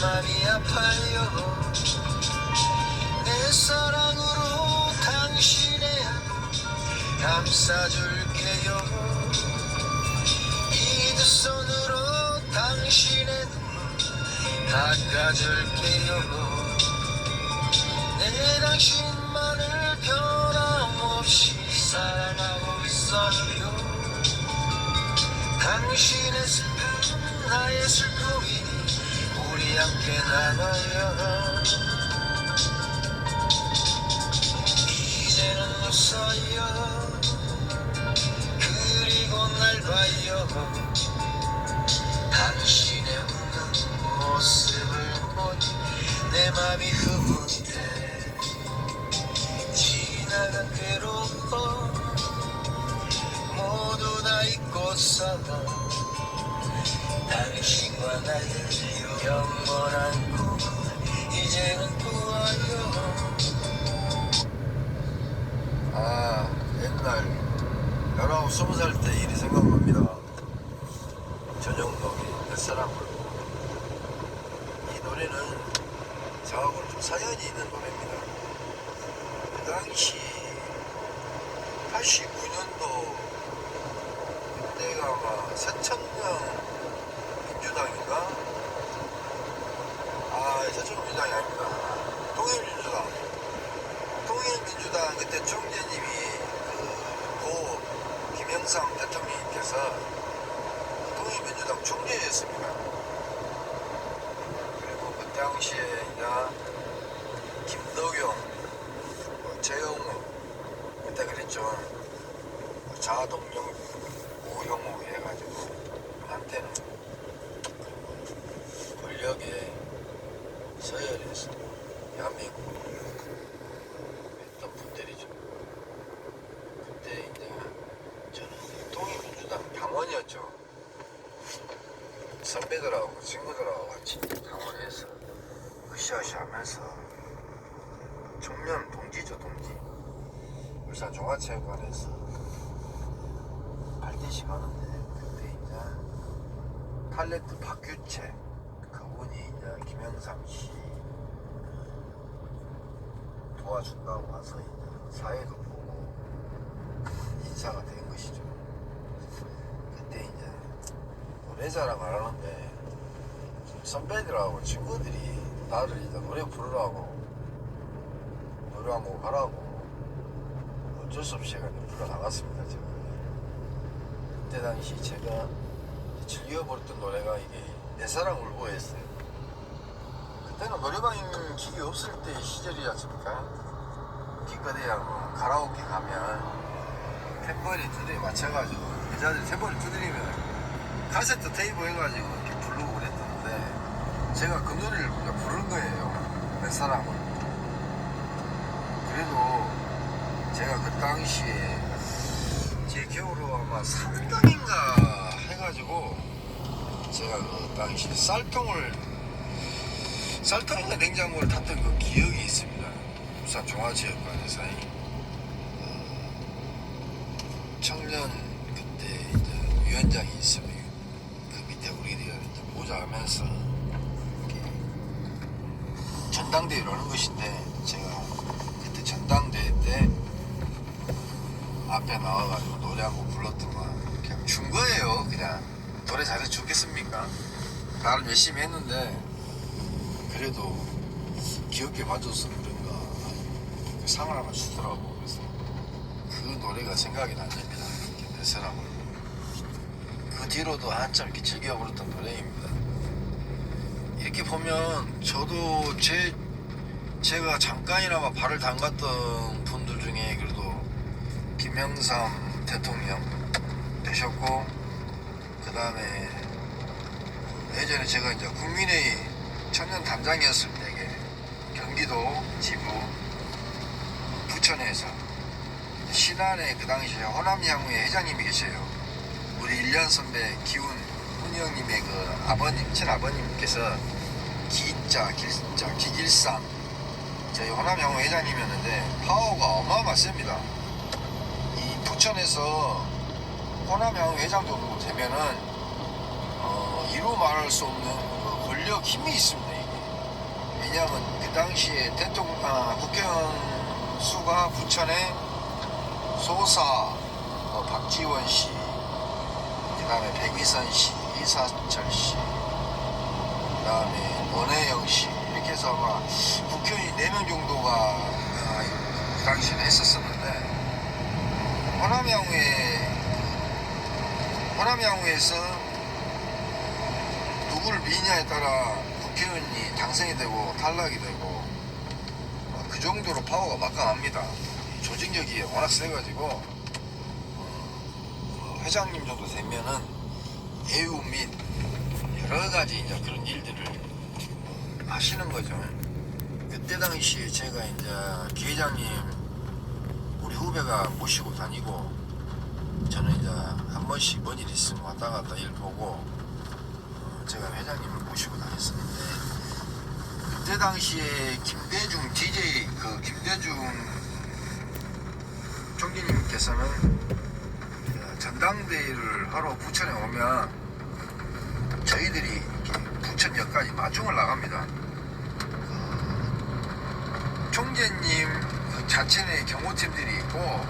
맘이 아파요. 내 사랑으로 당신의 감싸줄게요. 이 두 손으로 당신의 눈물 닦아줄게요. 내 당신만을 변함없이 사랑하고 있어요. 당신의 슬픔 나의 슬픔이 니 우리 함께 나눠요 이 있는 노래입니다 그 당시 89년도 그때가 아마 새천년 민주당인가? 아, 새천년 민주당이 아닙니다. 통일민주당. 통일민주당 그때 총재님이 그고 김영삼 대통령님께서 통일민주당 총재였습니다. 그리고 그 당시에 이제 김덕용, 뭐 재영우 그때 그랬죠. 자동용 오형우 해가지고 한때는 권력에 서열해서 대한민국 했던 분들이죠. 그때 이제 저는 통일민주당 당원이었죠. 선배들하고 친구들하고 같이 당원해서 으쌰으쌰 하면서 청년 동지죠 동지 울산 종합체육관에서 발대식 하는데 그때 이제 탤런트 박규채 그분이 이제 김영삼 씨 도와준다고 와서 이제 사회도 보고 인사가 된 것이죠. 그때 이제 자랑을 하는데 선배들하고 친구들이 나를 이제 노래 부르라고 노래 한 곡 하라고 어쩔 수 없이 제가 불러 나갔습니다. 제가 그때 당시 제가 즐겨 부르던 노래가 이게 내 사랑 울보였어요. 그때는 노래방 기기 없을 때 시절이지 않습니까? 기껏해야 뭐 가라오케 가면 탬버리 두드려 맞춰가지고 여자들이 탬버리 두드리면 카세트 테이프 해가지고 이렇게 부르고 그랬는데 제가 그 노래를 그냥 부른 거예요. 내 사랑을. 그래도 제가 그 당시에 제 기억으로 아마 3등인가 해가지고 제가 그 당시 쌀통을 쌀통인가 냉장고를 탔던 그 기억이 있습니다. 부산 종합체육관에서 어, 청년 그때 이제 위원장이 그 밑에 우리들이 이제 보좌하면서 이렇게 전당대회를 하는 것인데 제가 그때 전당대회 때 앞에 나와가지고 노래 한 곡 불렀더만 그냥 준 거예요. 그냥 노래 잘해 주겠습니까? 나름 열심히 했는데 그래도 귀엽게 봐줘서 그런가 그 상을 하나 주더라고. 그래서 그 노래가 생각이 나집니다. 내 사랑을. 그 뒤로도 한참 이렇게 즐겨 부르던 노래입니다. 이렇게 보면 저도 제 제가 잠깐이나마 발을 담갔던 분들 중에 그래도 김영삼 대통령 되셨고 그 다음에 예전에 제가 이제 국민회의 청년 단장이었을 때 이게 경기도 지부 부천에서 신안에 그 당시에 호남향후의 회장님이 계셔요. 우리 1년 선배 기훈 훈이 형님의 그 아버님, 친아버님께서 기자, 길자, 기길상 저희 호남향후 회장님이었는데 파워가 어마어마했습니다. 이 부천에서 호남향후 회장 정도 되면은 어, 이루 말할 수 없는 그 권력 힘이 있습니다. 이게. 왜냐하면 그 당시에 대통령, 아, 국회의원 수가 부천에 소사, 뭐 박지원 씨, 그 다음에 백이선 씨, 이사철 씨, 그 다음에 원혜영 씨, 해서 아마 국회의원이 4명 정도가 아, 그 당시에 했었었는데, 호남양후에, 호남양후에서 누구를 미냐에 따라 국회의원이 당선이 되고 탈락이 되고 어, 그 정도로 파워가 막강합니다. 이 조직력이 워낙 세가지고 어, 회장님 정도 되면은 애우 및 여러 가지 이제 그런 일들을 하시는 거죠. 그때 당시에 제가 이제 기회장님 우리 후배가 모시고 다니고 저는 이제 한 번씩 뭔 일 있으면 왔다 갔다 일 보고 어, 제가 회장님을 모시고 다녔었는데 그때 당시에 김대중 DJ 그 김대중 총리님께서는 그 전당대회를 하러 부천에 오면 저희들이 부천역까지 마중을 나갑니다. 그 총재님 그 자체 내 경호팀들이 있고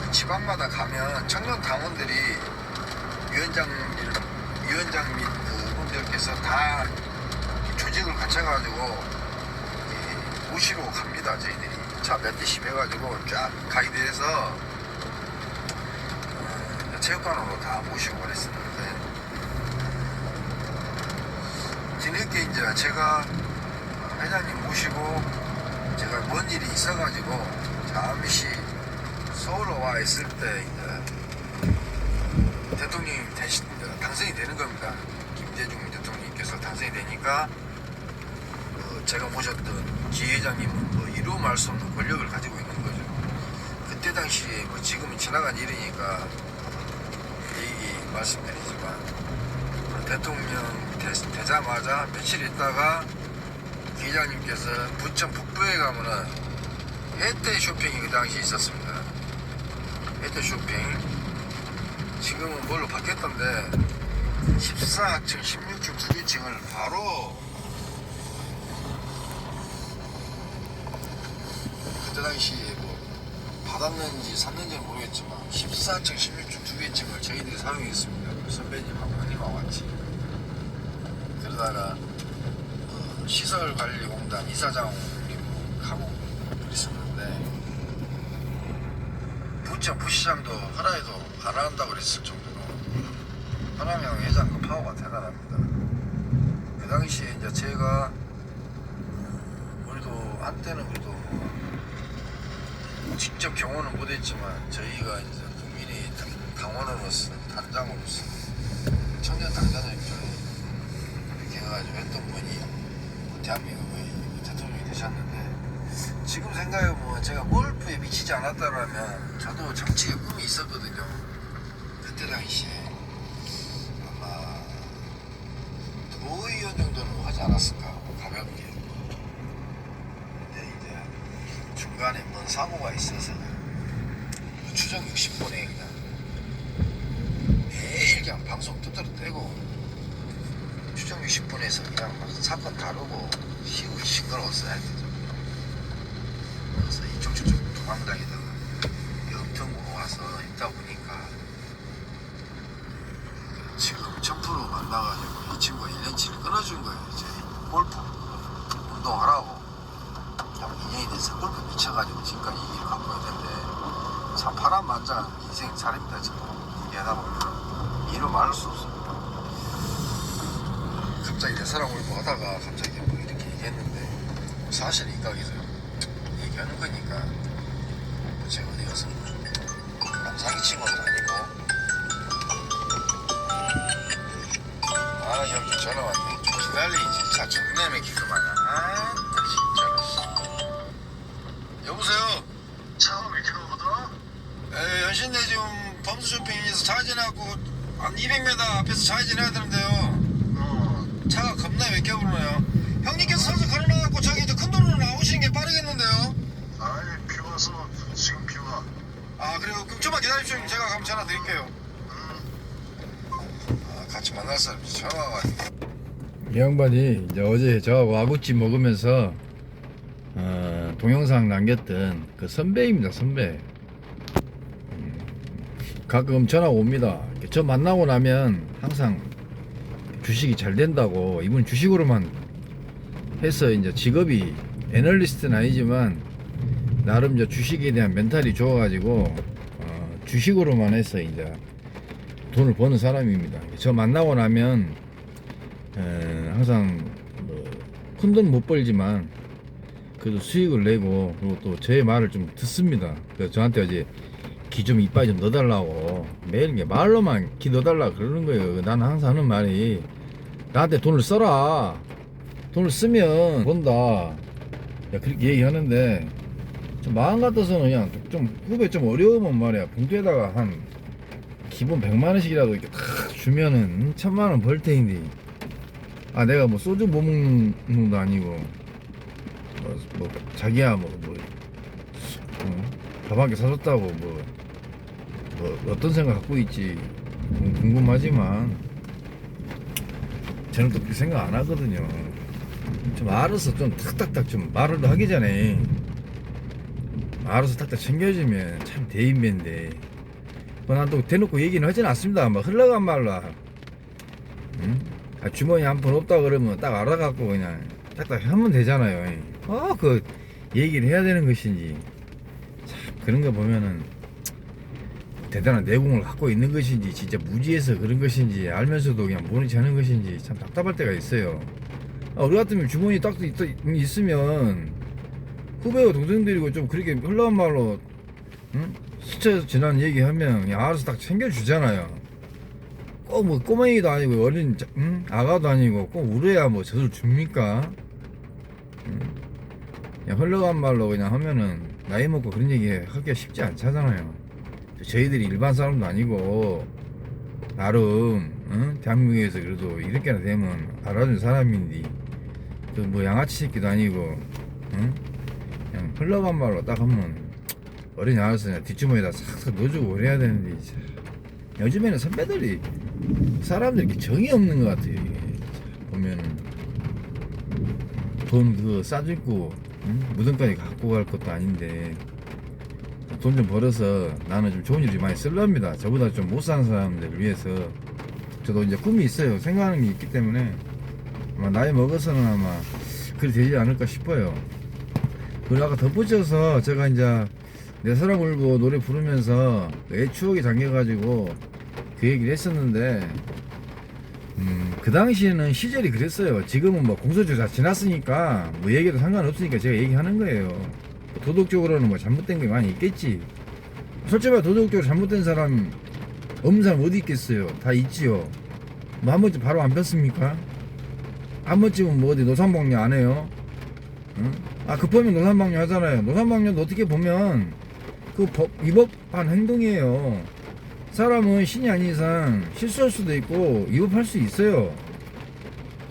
그 지방마다 가면 청년 당원들이 위원장 위원장 분들께서 다 조직을 갖춰가지고 모시러 갑니다 저희들이 차 몇 대씩 해가지고 쫙 가이드해서 어, 체육관으로 다 모시고 그랬었는데 뒤늦게 이제 제가 회장님 모시고 제가 뭔 일이 있어가지고 잠시 서울로 와 있을 때 이제 대통령이 이제 당선이 되는 겁니다. 김대중 대통령님께서 당선이 되니까 그 제가 모셨던 기 회장님은 뭐 이루 말 수 없는 권력을 가지고 있는 거죠. 그때 당시에 뭐 지금은 지나간 일이니까 얘기 말씀드리지만 그 대통령 되, 되자마자 며칠 있다가 기 회장님께서 부천 북부에 가면은 혜태 쇼핑이 그 당시 있었습니다. 혜태 쇼핑 지금은 뭘로 바뀌었던데 14층, 16층 두개 층을 바로 그때 당시에 뭐 받았는지 샀는지는 모르겠지만 14층, 16층 두 개 층을 저희들이 사용했습니다. 선배님하고 같이 그러다가 어, 시설관리공단 이사장님하고 그랬었는데 부천 부시장도 하나에도 안 한다고 그랬을 정도로 하나명 회장 그 파워가 대단합니다. 그 당시에 이제 제가 어, 우리도 한때는 뭐 직접 경호는 못했지만 저희가 이제 국민의 당- 당원으로서 단장으로서 청년 이렇게 해가지고 했던 분이 대한민국의 대통령이 되셨는데 지금 생각해보면 제가 골프에 미치지 않았다라면 저도 정치에 꿈이 있었거든요. 그때 당시에 아마 도의원 정도는 하지 않았을까 가볍게. 근데 이제 중간에 뭔 사고가 있어서 추정 60분에 60분에서 그냥 막 사건 다루고 시우 시끄러웠어야 되죠. 그래서 이쪽 저쪽 도망다니다가 영평으로 와서 있다 보니까 지금 점프로 만나가지고 이 친구가 1년치를 끊어준 거예요. 이제 골프 운동하라고. 인연이 돼서 골프 미쳐가지고 지금까지 이 일을 갖고 있는데 참 파란만장 인생 살입니다 지금 얘기하다 보면 이루 말할 수 없어요. 갑자기 내 사랑 골프 하다가 갑자기 뭐 이렇게 얘기했는데 사실 이각에서 얘기하는 거니까 뭐 제가 어디 가서 남상이 친구도 아니고. 아 여기 전화 왔네. 좀 기다리지. 차 존나 맥히구만 아 진짜로. 여보세요? 왜 이렇게 나거든? 에 연신내 지금 범수 쇼핑에서 좌회전해갖고 한 200m 앞에서 좌회전해야 겁나 왜 껴부르네요? 형님께서 서서 걸어놔갖고 저기 저 큰 도로로 나오시는 게 빠르겠는데요? 아이 비 와서 지금 비 와. 아 그리고 그럼 좀만 기다리십시오 형님. 제가 가면 전화 드릴게요. 음, 아, 같이 만날 사람이 전화가 이 양반이 이제 어제 저하고 아구찜 먹으면서 어, 동영상 남겼던 그 선배입니다 선배. 음, 가끔 전화 옵니다. 저 만나고 나면 항상 주식이 잘 된다고 이분 주식으로만 해서 이제 직업이 애널리스트는 아니지만 나름 저 주식에 대한 멘탈이 좋아가지고 어, 주식으로만 해서 이제 돈을 버는 사람입니다. 저 만나고 나면 에, 항상 뭐 큰돈 못 벌지만 그래도 수익을 내고 그리고 또 제 말을 좀 듣습니다. 그래서 저한테 어제 기 좀 이빨 좀 넣어달라고 매일 이게 말로만 기 넣어달라 그러는 거예요. 나는 항상 하는 말이 나한테 돈을 써라. 돈을 쓰면 번다. 야, 그렇게 얘기하는데 좀 마음 같아서는 그냥 좀 후배 좀 어려우면 말이야 봉투에다가 한 기본 100만 원씩이라도 이렇게 탁 주면은 천만 원 벌 테인데 아 내가 뭐 소주 못 먹는 놈도 아니고 뭐, 뭐 자기야 뭐, 뭐 어? 밥한 개 사줬다고 뭐, 뭐 어떤 생각 갖고 있지 궁- 궁금하지만 저는 또 그렇게 생각 안 하거든요. 좀 알아서 좀 탁탁탁 좀 말을 하기 전에 알아서 탁탁 챙겨주면 참 대인배인데. 뭐난또 대놓고 얘기는 하진 않습니다. 뭐 흘러간 말로. 응? 아, 주머니 한 푼 없다 그러면 딱 알아갖고 그냥 딱딱 하면 되잖아요. 어 그 얘기를 해야 되는 것인지. 참 그런 거 보면은 대단한 내공을 갖고 있는 것인지 진짜 무지해서 그런 것인지 알면서도 그냥 체 하는 것인지 참 답답할 때가 있어요 아, 우리 같으면 주머니 딱 있, 있으면 후배와 동생들이고 좀 그렇게 흘러간 말로 응? 스쳐 지난 얘기하면 그냥 알아서 딱 챙겨주잖아요 꼭뭐 꼬맹이도 아니고 어린 자- 응? 아가도 아니고 꼭 우려야 뭐 젖을 줍니까 응? 그냥 흘러간 말로 그냥 하면은 나이 먹고 그런 얘기 하기가 쉽지 않잖아요 저희들이 일반 사람도 아니고 나름 응? 대한민국에서 그래도 이렇게나 되면 알아준 사람인데 그뭐 양아치 새끼도 아니고 응? 그냥 흘러간 말로 딱 하면 어린이 알아서 그냥 뒷주머니에다 싹싹 넣어주고 그래야 되는데 참. 요즘에는 선배들이 사람들이 정이 없는 것 같아요 이게. 보면은 돈 그거 싸주고 응? 무덤까지 갖고 갈 것도 아닌데 돈 좀 벌어서 나는 좀 좋은 일이 많이 쓸랍니다. 저보다 좀 못 사는 사람들 위해서 저도 이제 꿈이 있어요. 생각하는 게 있기 때문에 아마 나이 먹어서는 아마 그리 되지 않을까 싶어요. 그리고 아까 덧붙여서 제가 이제 내 사랑 울고 노래 부르면서 애 추억이 담겨가지고 그 얘기를 했었는데 음, 그 당시에는 시절이 그랬어요. 지금은 뭐 공소주 다 지났으니까 뭐 얘기도 상관없으니까 제가 얘기하는 거예요 도덕적으로는 뭐 잘못된 게 많이 있겠지. 솔직히 말해 도덕적으로 잘못된 사람 없는 사람 어디 있겠어요? 다 있지요. 뭐 한 번쯤 바로 안 폈습니까? 한 번쯤은 뭐 어디 노상방뇨 안 해요? 응? 아 급하면 노상방뇨 하잖아요. 노상방뇨도 어떻게 보면 그 법, 위법한 행동이에요. 사람은 신이 아닌 이상 실수할 수도 있고 위법할 수 있어요.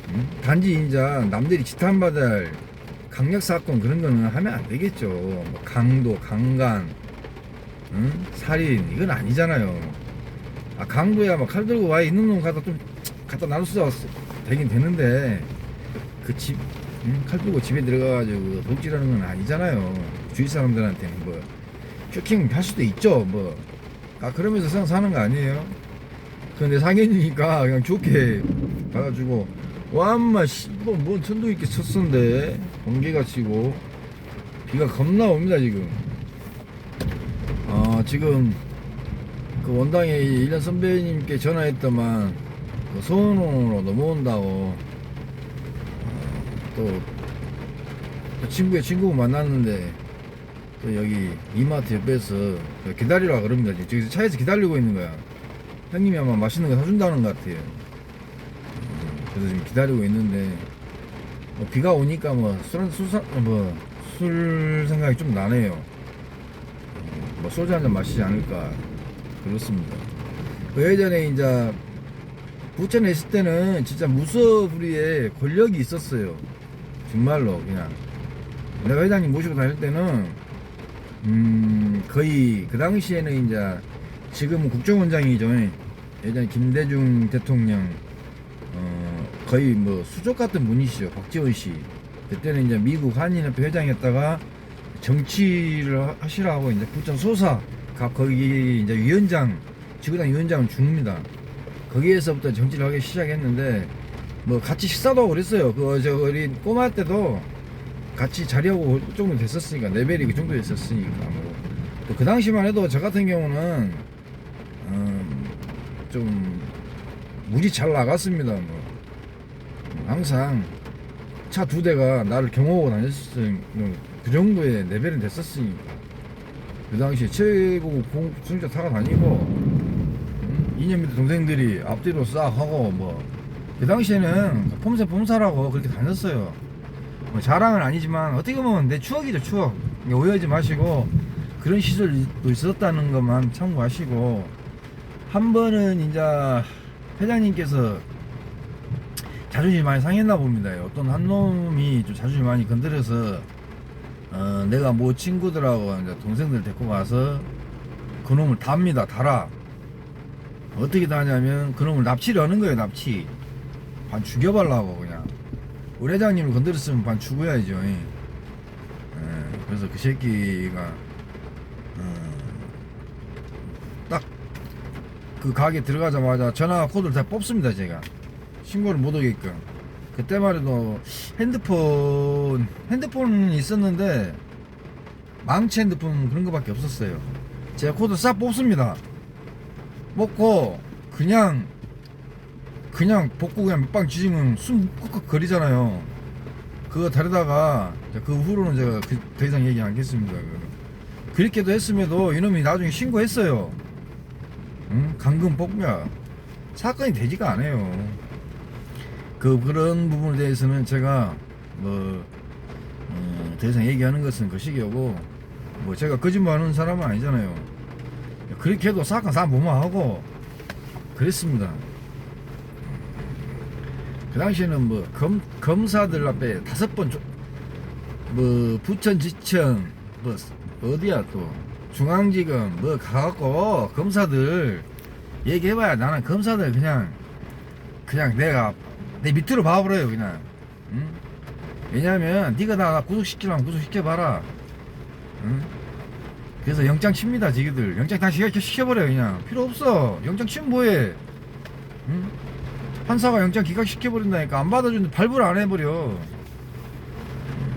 응? 단지 인자 남들이 지탄받을 강력 사건 그런 거는 하면 안 되겠죠. 뭐 강도 강간 응? 살인 이건 아니잖아요. 아 강도야 뭐칼 들고 와 있는 놈 갖다 좀 갖다 놔둘 수 되긴 되는데 그집칼 들고 집에 들어가가지고 독질하는 건 아니잖아요. 주위 사람들한테는 뭐 쇼킹 할 수도 있죠 뭐. 아 그러면서 사는 거 아니에요? 근데 상현이니까 그냥 좋게 봐가지고 와엄마 씨뭐 뭔 천도 있게 쳤었는데 번개가 치고 비가 겁나 옵니다 지금. 어 지금 그 원당에 1년 선배님께 전화했더만 그 소원으로 넘어온다고. 어, 또, 또 친구의 친구 만났는데 또 여기 이마트 옆에서 기다리라 그럽니다. 지금 저기서 차에서 기다리고 있는 거야. 형님이 아마 맛있는 거 사준다는 것 같아요. 음, 그래서 지금 기다리고 있는데 뭐 비가 오니까 뭐술술 생각이 좀 나네요. 음, 뭐 소주 한 잔 마시지 않을까. 그렇습니다. 그 예전에 이제 부천에 있을 때는 진짜 무서부리에 권력이 있었어요. 정말로 그냥. 내가 회장님 모시고 다닐 때는 음 거의 그 당시에는 이제 지금은 국정원장이죠. 예전에 김대중 대통령 어, 거의 뭐 수족 같은 분이시죠. 박지원 씨. 그때는 이제 미국 한인협회 회장이었다가 정치를 하- 하시라고 이제 부천 소사 가 거기 이제 위원장 지구당 위원장을 줍니다. 거기에서부터 정치를 하기 시작했는데 뭐 같이 식사도 그랬어요. 그저 우리 꼬마 때도 같이 자리하고 그 정도 됐었으니까 레벨이 그 정도 됐었으니까 뭐. 또그 당시만 해도 저 같은 경우는 음, 좀 무지 잘 나갔습니다 뭐 항상 차 두 대가 나를 경호하고 다녔을 그 정도의 레벨은 됐었으니까. 그 당시에 최고 공승자 타고 다니고 음, 2년 밑에 동생들이 앞뒤로 싹 하고 뭐. 그 당시에는 폼새 폼사라고 그렇게 다녔어요. 뭐 자랑은 아니지만 어떻게 보면 내 추억이죠 추억. 오해하지 마시고 그런 시절도 있었다는 것만 참고하시고. 한 번은 이제 회장님께서 자존심이 많이 상했나 봅니다. 어떤 한 놈이 좀 자존심 많이 건드려서 어, 내가 뭐 친구들하고 이제 동생들 데리고 가서 그 놈을 답니다. 달아 어떻게 다냐면 그 놈을 납치를 하는 거예요 납치. 반 죽여발라고 그냥. 우리 회장님을 건드렸으면 반 죽어야죠 예. 예, 그래서 그 새끼가 딱그 가게 들어가자마자 전화 코드를 다 뽑습니다 제가 신고를 못 오게끔. 그때만 해도 핸드폰 핸드폰은 있었는데 망치 핸드폰 그런 거밖에 없었어요. 제가 코드 싹 뽑습니다. 뽑고 그냥 그냥 복구 그냥 빵 쥐지면 숨 꾹꾹 거리잖아요. 그거 다르다가 그 후로는 제가 그, 더 이상 얘기 안 그거는. 그렇게도 했음에도 이놈이 나중에 신고했어요. 응? 강금 폭력 사건이 되지가 않아요 그 그런 부분에 대해서는 제가 뭐 어, 더 이상 얘기하는 것은 거시기하고 뭐 제가 거짓말하는 사람은 아니잖아요. 그렇게 해도 사건 다 무마하고 그랬습니다. 그 당시에는 뭐 검, 검사들 앞에 다섯 번뭐 부천지청 뭐 어디야 또 중앙지검 뭐 가갖고 검사들 얘기해봐야 나는 검사들 그냥 그냥 내가 내 밑으로 봐버려요 그냥. 응? 왜냐면 네가 나 구속시키려면 구속시켜봐라. 응? 그래서 영장 칩니다 지기들. 영장 다 시켜- 시켜버려요 그냥. 필요 없어. 영장 치면 뭐해? 응? 판사가 영장 기각시켜버린다니까 안 받아주는데 발부를 안 해버려.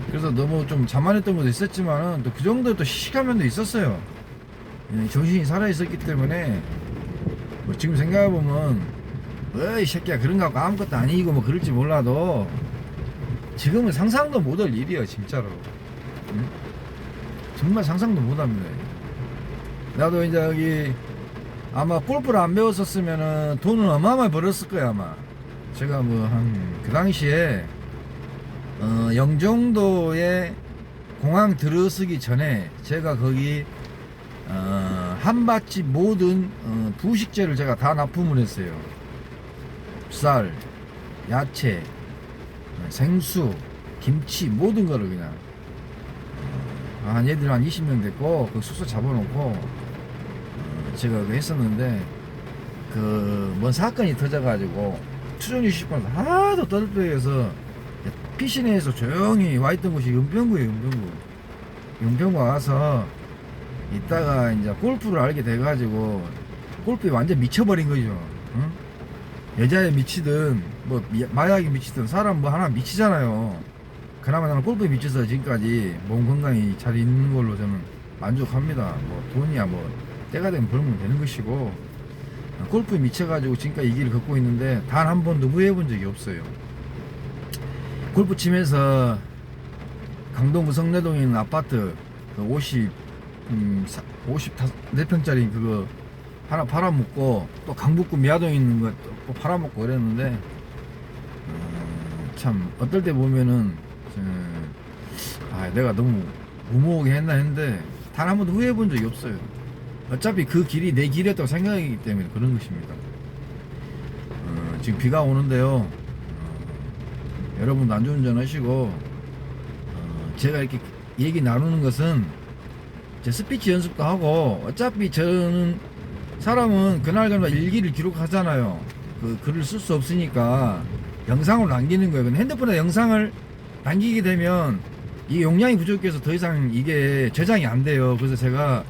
그래서 너무 좀 자만했던 것도 있었지만은 또 그 정도 또 시식한 면도 있었어요. 예, 정신이 살아있었기 때문에 뭐 지금 생각해보면 어이 새끼야 그런 거 갖고 아무것도 아니고 뭐 그럴지 몰라도 지금은 상상도 못할 일이야 진짜로. 응? 정말 상상도 못합니다. 나도 이제 여기 아마 골프를 안 배웠었으면은 돈은 어마어마하게 벌었을 거야 아마. 제가 뭐 한 그 당시에 어, 영종도에 공항 들어서기 전에 제가 거기 어, 한밭집 모든 어, 부식재를 제가 다 납품을 했어요 쌀, 야채, 어, 생수, 김치 모든 거를 그냥 어, 한 얘들 한 20명 됐고 그 숙소 잡아놓고 어, 제가 그 했었는데 그 뭔 사건이 터져가지고 60번 하도 떨떠해서 피신에서 조용히 와 있던 곳이 은평구예요 은평구 은평구 와서 이따가 이제 골프를 알게 돼가지고 골프에 완전 미쳐버린 거죠 응? 여자에 미치든 뭐 미- 마약에 미치든 사람 뭐 하나 미치잖아요. 그나마 나는 골프에 미쳐서 지금까지 몸 건강이 잘 있는 걸로 저는 만족합니다. 뭐 돈이야 뭐 때가 되면 벌면 되는 것이고 골프에 미쳐가지고 지금까지 이 길을 걷고 있는데 단 한 번도 후회해 본 적이 없어요. 골프 치면서 강동구 성내동에 있는 아파트 그 50, 음, 54평짜리 그거 하나 팔아먹고 또 강북구 미아동에 있는 거또 팔아먹고 그랬는데 음, 참 어떨 때 보면은 음, 아 내가 너무 무모하게 했나 했는데 단 한 번도 후회해 본 적이 없어요. 어차피 그 길이 내 길이었다고 생각하기 때문에 그런 것입니다. 어, 지금 비가 오는데요. 어, 여러분도 안전운전 하시고 어, 제가 이렇게 얘기 나누는 것은 제 스피치 연습도 하고 어차피 저는 사람은 그날그날 일기를 기록하잖아요 그 글을 쓸 수 없으니까 영상으로 남기는 거예요. 핸드폰에 영상을 남기게 되면 이 용량이 부족해서 더 이상 이게 저장이 안 돼요. 그래서 제가